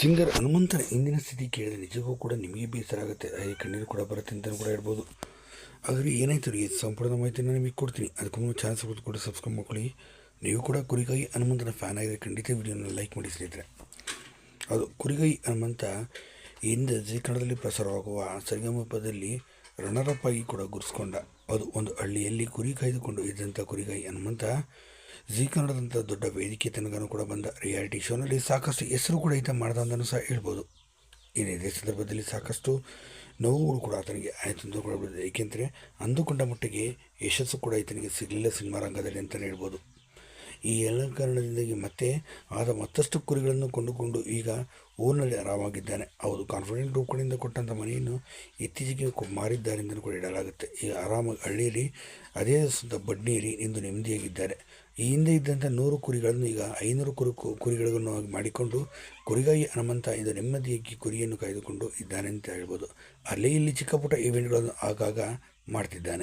Singer ಹನುಮಂತನ ಇಂದಿನ ಸ್ಥಿತಿ ಕೇಳಿದ್ರೆ ನಿಜಕ್ಕೂ ಕೂಡ ನಿಮಗೆ ಬೇಸರ ಆಗುತ್ತೆ. ಹಾಗೆ ಕಣ್ಣೀರು ಕೂಡ ಬರುತ್ತೆ ಅಂತಲೂ ಕೂಡ ಹೇಳ್ಬೋದು. ಆದರೆ ಏನಾಯ್ತು ರೀ? ಸಂಪೂರ್ಣ ಮಾಹಿತಿನ ನಿಮಗೆ ಕೊಡ್ತೀನಿ. ಅದಕ್ಕೂ ಚಾನ್ಸ್ ಸಬ್ಸ್ಕ್ರೈಬ್ ಕೂಡ ಸಬ್ಸ್ಕ್ರೈಬ್ ಮಾಡ್ಕೊಳ್ಳಿ. ನೀವು ಕೂಡ ಕುರಿಗಾಯಿ ಹನುಮಂತನ ಫ್ಯಾನ್ ಆಗಿದ್ರೆ ಖಂಡಿತ ವಿಡಿಯೋನ ಲೈಕ್ ಮಾಡಿ ಸ್ನೇಹಿತರೆ. ಅದು ಕುರಿಗಾಯಿ ಹನುಮಂತ ಹಿಂದೆ ಜೀ ಕನ್ನಡದಲ್ಲಿ ಪ್ರಸಾರವಾಗುವ ಸರಿಗಮಪದಲ್ಲಿ ರನ್ನರಪ್ ಆಗಿ ಕೂಡ ಗುರುಸ್ಕೊಂಡ ಅದು ಒಂದು ಹಳ್ಳಿಯಲ್ಲಿ ಕುರಿ ಕಾಯ್ದುಕೊಂಡು ಇದ್ದಂಥ ಕುರಿಗಾಯಿ ಹನುಮಂತ ಜಿ ಕನ್ನಡದಂಥ ದೊಡ್ಡ ವೇದಿಕೆ ತನಕನೂ ಕೂಡ ಬಂದ ರಿಯಾಲಿಟಿ ಶೋನಲ್ಲಿ ಸಾಕಷ್ಟು ಹೆಸರು ಕೂಡ ಈತ ಮಾಡ್ದ ಸಹ ಹೇಳ್ಬೋದು. ಇನ್ನು ಇದೇ ಸಂದರ್ಭದಲ್ಲಿ ಸಾಕಷ್ಟು ನೋವುಗಳು ಕೂಡ ಆತನಿಗೆ ಆಯಿತು ಅಂತ ಕೂಡ ಏಕೆಂದರೆ ಅಂದುಕೊಂಡ ಮಟ್ಟಿಗೆ ಯಶಸ್ಸು ಕೂಡ ಈತನಿಗೆ ಸಿಗಲಿಲ್ಲ ಸಿನಿಮಾ ರಂಗದಲ್ಲಿ ಅಂತಲೇ ಹೇಳ್ಬೋದು. ಈ ಎಲ್ಲ ಕಾರಣದಿಂದಾಗಿ ಮತ್ತೆ ಆದ ಮತ್ತಷ್ಟು ಕುರಿಗಳನ್ನು ಕೊಂಡುಕೊಂಡು ಈಗ ಊರಿನಲ್ಲಿ ಆರಾಮಾಗಿದ್ದಾನೆ. ಹೌದು ಕಾನ್ಫಿಡೆಂಟ್ ರೂಪಗಳಿಂದ ಕೊಟ್ಟಂಥ ಮನೆಯನ್ನು ಇತ್ತೀಚೆಗೆ ಮಾರಿದ್ದಾರೆಂದು ಕೂಡ ಇಡಲಾಗುತ್ತೆ ಈಗ ಆರಾಮಾಗಿ ಹಳ್ಳಿಯಲ್ಲಿ ಅದೇ ಸುತ್ತ ಬಡ್ನಿಯಲ್ಲಿ ಇಂದು ನೆಮ್ಮದಿಯಾಗಿದ್ದಾರೆ. ಈ ಹಿಂದೆ ಇದ್ದಂಥ ನೂರು ಕುರಿಗಳನ್ನು ಈಗ ಐನೂರು ಕುರಿ ಕುರಿಗಳನ್ನು ಮಾಡಿಕೊಂಡು ಕುರಿಗಾಯಿ ಹನುಮಂತ ಇಂದು ನೆಮ್ಮದಿಯಾಗಿ ಕುರಿಯನ್ನು ಕಾಯ್ದುಕೊಂಡು ಇದ್ದಾನೆ ಅಂತ ಹೇಳ್ಬೋದು. ಅಲ್ಲಿ ಇಲ್ಲಿ ಚಿಕ್ಕ ಪುಟ್ಟ ಇವೆಂಟ್ಗಳನ್ನು ಆಗಾಗ ಮಾಡ್ತಿದ್ದಾನೆ.